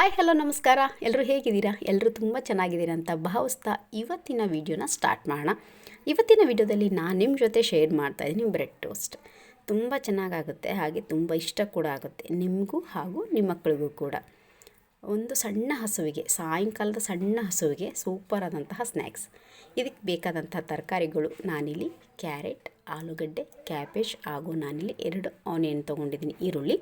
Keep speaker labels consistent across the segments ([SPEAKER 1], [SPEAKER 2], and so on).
[SPEAKER 1] Hi hello ನಮಸ್ಕಾರ. ಎಲ್ಲರೂ ಹೇಗಿದ್ದೀರಾ? ಎಲ್ಲರೂ ತುಂಬ ಚೆನ್ನಾಗಿದ್ದೀರಾ ಅಂತ ಭಾವಿಸ್ತಾ ಇವತ್ತಿನ ವಿಡಿಯೋನ ಸ್ಟಾರ್ಟ್ ಮಾಡೋಣ. ಇವತ್ತಿನ ವಿಡಿಯೋದಲ್ಲಿ ನಾನು ನಿಮ್ಮ ಜೊತೆ ಶೇರ್ ಮಾಡ್ತಾ ಇದ್ದೀನಿ ಬ್ರೆಡ್ ಟೋಸ್ಟ್ ತುಂಬ ಚೆನ್ನಾಗಾಗುತ್ತೆ, ಹಾಗೆ ತುಂಬ ಇಷ್ಟ ಕೂಡ ಆಗುತ್ತೆ, ನಿಮಗೂ ಹಾಗೂ ನಿಮ್ಮ ಮಕ್ಕಳಿಗೂ ಕೂಡ. ಒಂದು ಸಣ್ಣ ಹಸುವಿಗೆ, ಸಾಯಂಕಾಲದ ಸಣ್ಣ ಹಸುವಿಗೆ ಸೂಪರ್ ಆದಂತಹ ಸ್ನ್ಯಾಕ್ಸ್ ಇದಕ್ಕೆ ಬೇಕಾದಂಥ ತರಕಾರಿಗಳು ನಾನಿಲ್ಲಿ ಕ್ಯಾರೆಟ್ ಆಲೂಗಡ್ಡೆ ಕ್ಯಾಬೇಜ್ ಹಾಗೂ ನಾನಿಲ್ಲಿ ಎರಡು ಆನಿಯನ್ ತೊಗೊಂಡಿದ್ದೀನಿ, ಈರುಳ್ಳಿ.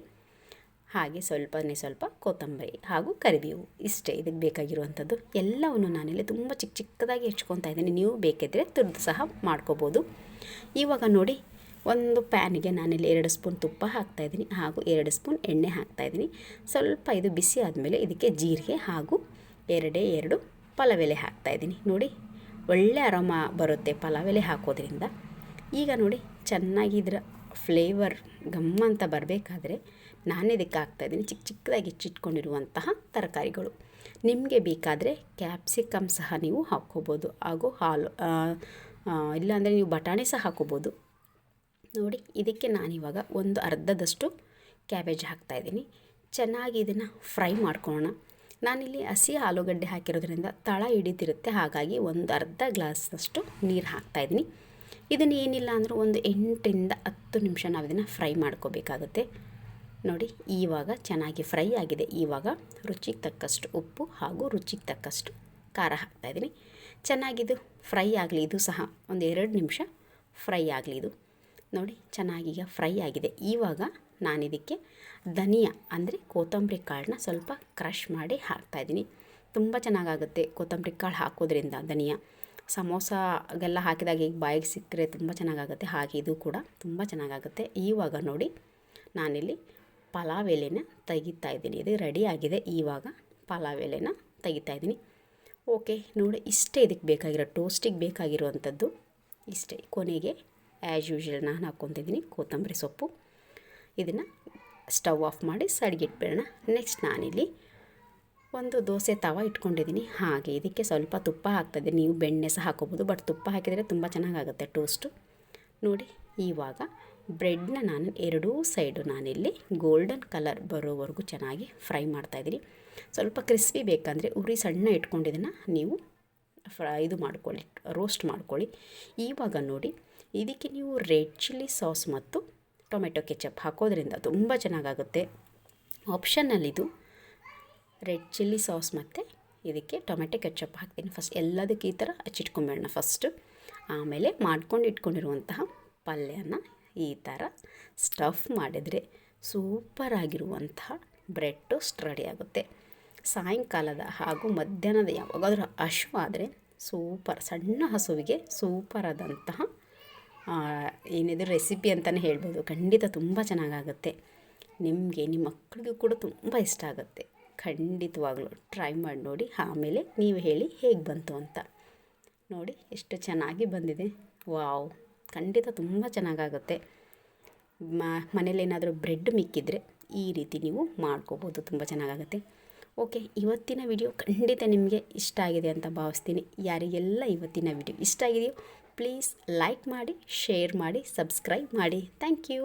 [SPEAKER 1] ಹಾಗೆ ಸ್ವಲ್ಪನೇ ಸ್ವಲ್ಪ ಕೊತ್ತಂಬರಿ ಹಾಗೂ ಕರಿಬೇವು ಇಷ್ಟೇ ಇದಕ್ಕೆ ಬೇಕಾಗಿರುವಂಥದ್ದು. ಎಲ್ಲವನ್ನು ನಾನಿಲ್ಲಿ ತುಂಬ ಚಿಕ್ಕ ಚಿಕ್ಕದಾಗಿ ಹೆಚ್ಕೊತಾ ಇದ್ದೀನಿ. ನೀವು ಬೇಕಿದ್ದರೆ ತುರಿದು ಸಹ ಮಾಡ್ಕೋಬೋದು. ಇವಾಗ ನೋಡಿ, ಒಂದು ಪ್ಯಾನಿಗೆ ನಾನಿಲ್ಲಿ ಎರಡು ಸ್ಪೂನ್ ತುಪ್ಪ ಹಾಕ್ತಾಯಿದ್ದೀನಿ ಹಾಗೂ ಎರಡು ಸ್ಪೂನ್ ಎಣ್ಣೆ ಹಾಕ್ತಾಯಿದ್ದೀನಿ ಸ್ವಲ್ಪ ಇದು ಬಿಸಿ ಆದಮೇಲೆ ಇದಕ್ಕೆ ಜೀರಿಗೆ ಹಾಗೂ ಎರಡೇ ಎರಡು ಪಲಾವೆಲೆ ಹಾಕ್ತಾಯಿದ್ದೀನಿ ನೋಡಿ, ಒಳ್ಳೆ ಆರಾಮ ಬರುತ್ತೆ ಪಲಾವೆಲೆ ಹಾಕೋದ್ರಿಂದ. ಈಗ ನೋಡಿ, ಚೆನ್ನಾಗಿ ಇದರ ಫ್ಲೇವರ್ ಗಮ್ಮ ಅಂತ ಬರಬೇಕಾದ್ರೆ ನಾನು ಇದಕ್ಕೆ ಹಾಕ್ತಾಯಿದ್ದೀನಿ ಚಿಕ್ಕ ಚಿಕ್ಕದಾಗಿ ಹೆಚ್ಚಿಟ್ಕೊಂಡಿರುವಂತಹ ತರಕಾರಿಗಳು. ನಿಮಗೆ ಬೇಕಾದರೆ ಕ್ಯಾಪ್ಸಿಕಮ್ ಸಹ ನೀವು ಹಾಕ್ಕೋಬೋದು. ಹಾಗೂ ಹಾಲು ಇಲ್ಲಾಂದರೆ ನೀವು ಬಟಾಣಿ ಸಹ ಹಾಕ್ಕೋಬೋದು. ನೋಡಿ, ಇದಕ್ಕೆ ನಾನಿವಾಗ ಒಂದು ಅರ್ಧದಷ್ಟು ಕ್ಯಾಬೇಜ್ ಹಾಕ್ತಾಯಿದ್ದೀನಿ ಚೆನ್ನಾಗಿ ಇದನ್ನು ಫ್ರೈ ಮಾಡ್ಕೊಳ್ಳೋಣ. ನಾನಿಲ್ಲಿ ಹಸಿ ಆಲೂಗಡ್ಡೆ ಹಾಕಿರೋದ್ರಿಂದ ತಳ ಹಿಡಿತಿರುತ್ತೆ ಹಾಗಾಗಿ ಒಂದು ಅರ್ಧ ಗ್ಲಾಸ್ನಷ್ಟು ನೀರು ಹಾಕ್ತಾಯಿದ್ದೀನಿ ಇದನ್ನು ಏನಿಲ್ಲ ಅಂದರೂ ಒಂದು ಎಂಟರಿಂದ ಹತ್ತು ನಿಮಿಷ ನಾವು ಇದನ್ನು ಫ್ರೈ ಮಾಡ್ಕೋಬೇಕಾಗುತ್ತೆ. ನೋಡಿ ಈವಾಗ ಚೆನ್ನಾಗಿ ಫ್ರೈ ಆಗಿದೆ. ಈವಾಗ ರುಚಿಗೆ ತಕ್ಕಷ್ಟು ಉಪ್ಪು ಹಾಗೂ ರುಚಿಗೆ ತಕ್ಕಷ್ಟು ಖಾರ ಹಾಕ್ತಾಯಿದ್ದೀನಿ ಚೆನ್ನಾಗಿದು ಫ್ರೈ ಆಗಲಿ, ಇದು ಸಹ ಒಂದು ಎರಡು ನಿಮಿಷ ಫ್ರೈ ಆಗಲಿ ಇದು. ನೋಡಿ ಚೆನ್ನಾಗೀಗ ಫ್ರೈ ಆಗಿದೆ. ಈವಾಗ ನಾನಿದಕ್ಕೆ ಧನಿಯಾ, ಅಂದರೆ ಕೊತ್ತಂಬರಿ ಕಾಳನ್ನ ಸ್ವಲ್ಪ ಕ್ರಷ್ ಮಾಡಿ ಹಾಕ್ತಾಯಿದ್ದೀನಿ ತುಂಬ ಚೆನ್ನಾಗಾಗುತ್ತೆ ಕೊತ್ತಂಬರಿ ಕಾಳು ಹಾಕೋದ್ರಿಂದ ಧನಿಯಾ. ಸಮೋಸಾಗೆಲ್ಲ ಹಾಕಿದಾಗ ಈಗ ಬಾಯಿಗೆ ಸಿಕ್ಕರೆ ತುಂಬ ಚೆನ್ನಾಗಾಗುತ್ತೆ, ಹಾಗೆ ಇದು ಕೂಡ ತುಂಬ ಚೆನ್ನಾಗಾಗುತ್ತೆ. ಈವಾಗ ನೋಡಿ, ನಾನಿಲ್ಲಿ ಪಲಾವ್ ಎಲೆನ ತೆಗಿತಾ ಇದ್ದೀನಿ. ಇದು ರೆಡಿ ಆಗಿದೆ. ಇವಾಗ ಪಲಾವ್ ಎಲೆನ ತೆಗಿತಾ ಇದ್ದೀನಿ. ಓಕೆ ನೋಡಿ, ಇಷ್ಟೇ ಇದಕ್ಕೆ ಬೇಕಾಗಿರೋ ಟೋಸ್ಟಿಗೆ ಬೇಕಾಗಿರುವಂಥದ್ದು ಇಷ್ಟೇ. ಕೊನೆಗೆ ಆ್ಯಸ್ ಯೂಶ್ವಲ್ ನಾನು ಹಾಕ್ಕೊತಿದ್ದೀನಿ ಕೊತ್ತಂಬರಿ ಸೊಪ್ಪು. ಇದನ್ನು ಸ್ಟವ್ ಆಫ್ ಮಾಡಿ ಸೈಡ್ಗೆ ಇಟ್ಬಿಡೋಣ ನೆಕ್ಸ್ಟ್ ನಾನಿಲ್ಲಿ ಒಂದು ದೋಸೆ ತವ ಇಟ್ಕೊಂಡಿದ್ದೀನಿ. ಹಾಗೆ, ಇದಕ್ಕೆ ಸ್ವಲ್ಪ ತುಪ್ಪ ಹಾಕ್ತದೆ ನೀವು ಬೆಣ್ಣೆ ಸಹ ಹಾಕೋಬೋದು ಬಟ್ ತುಪ್ಪ ಹಾಕಿದರೆ ತುಂಬ ಚೆನ್ನಾಗಾಗುತ್ತೆ ಟೋಸ್ಟು ನೋಡಿ, ಇವಾಗ ಬ್ರೆಡ್ನ ನಾನು ಎರಡೂ ಸೈಡು ನಾನಿಲ್ಲಿ ಗೋಲ್ಡನ್ ಕಲರ್ ಬರೋವರೆಗೂ ಚೆನ್ನಾಗಿ ಫ್ರೈ ಮಾಡ್ತಾಯಿದ್ದೀನಿ ಸ್ವಲ್ಪ ಕ್ರಿಸ್ಪಿ ಬೇಕಂದರೆ ಉರಿ ಸಣ್ಣ ಇಟ್ಕೊಂಡಿದ್ದನ್ನು ನೀವು ಫ್ರೈ, ಇದು ಮಾಡ್ಕೊಳ್ಳಿ, ರೋಸ್ಟ್ ಮಾಡ್ಕೊಳ್ಳಿ. ಇವಾಗ ನೋಡಿ, ಇದಕ್ಕೆ ನೀವು ರೆಡ್ ಚಿಲ್ಲಿ ಸಾಸ್ ಮತ್ತು ಟೊಮೆಟೊ ಕೆಚಪ್ ಹಾಕೋದ್ರಿಂದ ತುಂಬ ಚೆನ್ನಾಗಾಗುತ್ತೆ. ಆಪ್ಷನ್ನಲ್ಲಿದು ರೆಡ್ ಚಿಲ್ಲಿ ಸಾಸ್ ಮತ್ತು ಇದಕ್ಕೆ ಟೊಮೆಟೊ ಕೆಚಪ್ ಹಾಕ್ತೀನಿ. ಫಸ್ಟ್ ಎಲ್ಲದಕ್ಕೆ ಈ ಥರ ಹಚ್ಚಿಟ್ಕೊಂಬೇಡ ಫಸ್ಟು. ಆಮೇಲೆ ಮಾಡ್ಕೊಂಡು ಇಟ್ಕೊಂಡಿರುವಂತಹ ಪಲ್ಯನ ಈ ಥರ ಸ್ಟಫ್ ಮಾಡಿದರೆ ಸೂಪರಾಗಿರುವಂತಹ ಬ್ರೆಡ್ ಟೋಸ್ಟ್ ರೆಡಿ ಆಗುತ್ತೆ. ಸಾಯಂಕಾಲದ ಹಾಗೂ ಮಧ್ಯಾಹ್ನದ ಯಾವಾಗಾದರೂ ಹಶುವಾದರೆ ಸೂಪರ್, ಸಣ್ಣ ಹಸುವಿಗೆ ಸೂಪರಾದಂತಹ ಏನಿದು ರೆಸಿಪಿ ಅಂತಲೇ ಹೇಳ್ಬೋದು. ಖಂಡಿತ ತುಂಬ ಚೆನ್ನಾಗಾಗುತ್ತೆ. ನಿಮಗೆ, ನಿಮ್ಮ ಮಕ್ಕಳಿಗೂ ಕೂಡ ತುಂಬ ಇಷ್ಟ ಆಗುತ್ತೆ. ಖಂಡಿತವಾಗ್ಲೂ ಟ್ರೈ ಮಾಡಿ ನೋಡಿ. ಆಮೇಲೆ ನೀವು ಹೇಳಿ ಹೇಗೆ ಬಂತು ಅಂತ. ನೋಡಿ, ಎಷ್ಟು ಚೆನ್ನಾಗಿ ಬಂದಿದೆ. ವಾವ್. ಖಂಡಿತ ತುಂಬ ಚೆನ್ನಾಗಾಗುತ್ತೆ. ಮ ಮನೇಲಿ ಏನಾದರೂ ಬ್ರೆಡ್ ಮಿಕ್ಕಿದ್ರೆ ಈ ರೀತಿ ನೀವು ಮಾಡ್ಕೋಬೋದು, ತುಂಬ ಚೆನ್ನಾಗಾಗುತ್ತೆ. ಓಕೆ, ಇವತ್ತಿನ ವಿಡಿಯೋ ಖಂಡಿತ ನಿಮಗೆ ಇಷ್ಟ ಆಗಿದೆ ಅಂತ ಭಾವಿಸ್ತೀನಿ. ಯಾರಿಗೆಲ್ಲ ಇವತ್ತಿನ ವಿಡಿಯೋ ಇಷ್ಟ ಆಗಿದೆಯೋ, ಪ್ಲೀಸ್ ಲೈಕ್ ಮಾಡಿ, ಶೇರ್ ಮಾಡಿ, ಸಬ್ಸ್ಕ್ರೈಬ್ ಮಾಡಿ. Thank you.